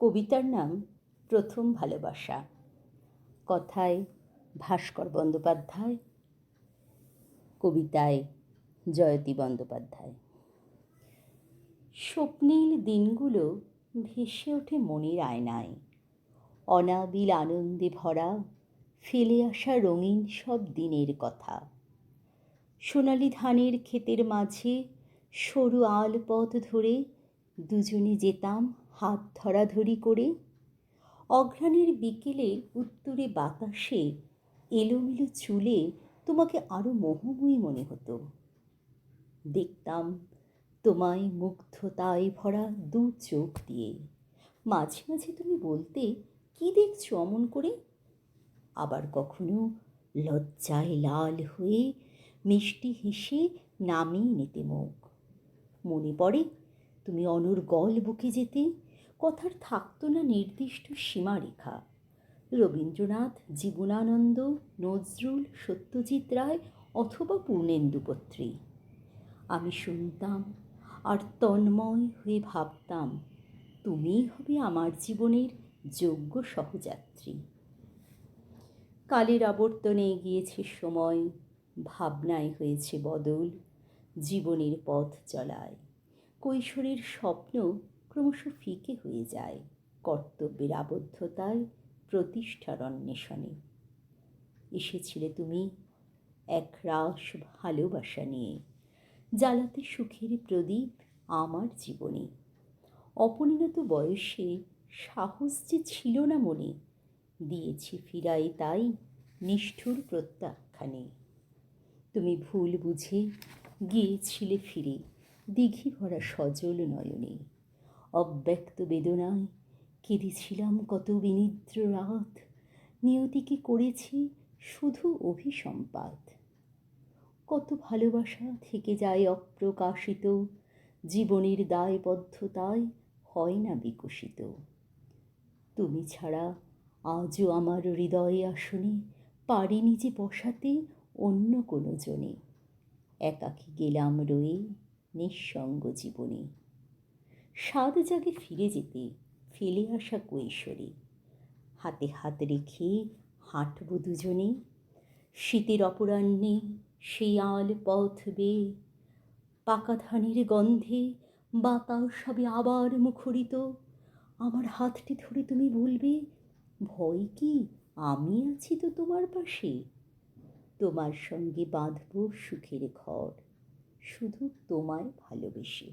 কবিতার নাম প্রথম ভালোবাসা। কথায় ভাস্কর বন্দ্যোপাধ্যায়, কবিতায় জয়তী বন্দ্যোপাধ্যায়। স্বপ্নীল দিনগুলো ভেসে ওঠে মনের আয়নায়। অনাবিল আনন্দে ভরা, ফেলে আসা রঙিন সব দিনের কথা। সোনালি ধানের ক্ষেতের মাঝে সরু আল পথ ধরে দুজনে যেতাম হাত ধরাধরি করে অঘ্রাণের বিকেলে উত্তরে বাতাসে এলোমেলো চুলে তোমাকে আরও মোহময়ী মনে হতো। দেখতাম তোমায় মুগ্ধতায় ভরা দু চোখ দিয়ে। মাঝে মাঝে তুমি বলতে, কি দেখছ অমন করে? আবার কখনো লজ্জায় লাল হয়ে মিষ্টি হেসে নামিয়ে নিতে মুখ। মনে পড়ে তুমি অনর্গল বুকে যেতে কথার থাকতো না নির্দিষ্ট সীমারেখা রবীন্দ্রনাথ, জীবনানন্দ, নজরুল, সত্যজিৎ রায় অথবা পূর্ণেন্দুপত্রী আমি শুনতাম আর তন্ময় হয়ে ভাবতাম, তুমিই হবে আমার জীবনের যোগ্য সহযাত্রী। কালের আবর্তনে গিয়েছে সময় ভাবনায় হয়েছে বদল, জীবনের পথ চলায়। কৈশোরের স্বপ্ন ক্রমশ ফিকে হয়ে যায় কর্তব্যের আবদ্ধতায় প্রতিষ্ঠার অন্বেষণে। এসেছিলে তুমি এক রাস ভালোবাসা নিয়ে, জ্বালাতে সুখের প্রদীপ আমার জীবনে। অপরিণত বয়সে সাহস যে ছিল না মনে, দিয়েছি ফিরাই তাই নিষ্ঠুর প্রত্যাখ্যানে। তুমি ভুল বুঝে গিয়েছিলে ফিরে, দিঘি ভরা সজল নয়নে। অব্যক্ত বেদনায় কেঁদেছিলাম কত বিনিদ্র রাত। নিয়তিকে করেছি? শুধু অভিসম্পাত। কত ভালোবাসা থেকে যায় অপ্রকাশিত। জীবনের দায়বদ্ধতায় হয় না বিকশিত। তুমি ছাড়া আজও আমার হৃদয়ে আসনে পারিনি যে বসাতে অন্য কোনো জনে একাকী গেলাম রয়ে নিঃসঙ্গ জীবনে। স্বাদ জাগে ফিরে যেতে, ফেলে আসা কৈশোরে। হাতে হাত রেখে হাঁটব দুজনে, শীতের অপরাহ্নে সেই আল পথ বেয়ে পাকা ধানের গন্ধে বাতাস হবে আবার মুখরিত। আমার হাতটি ধরে তুমি বলবে, ভয় কি? আমি আছি তো তোমার পাশে। তোমার সঙ্গে বাঁধব সুখের ঘর, শুধু তোমায় ভালোবেসে।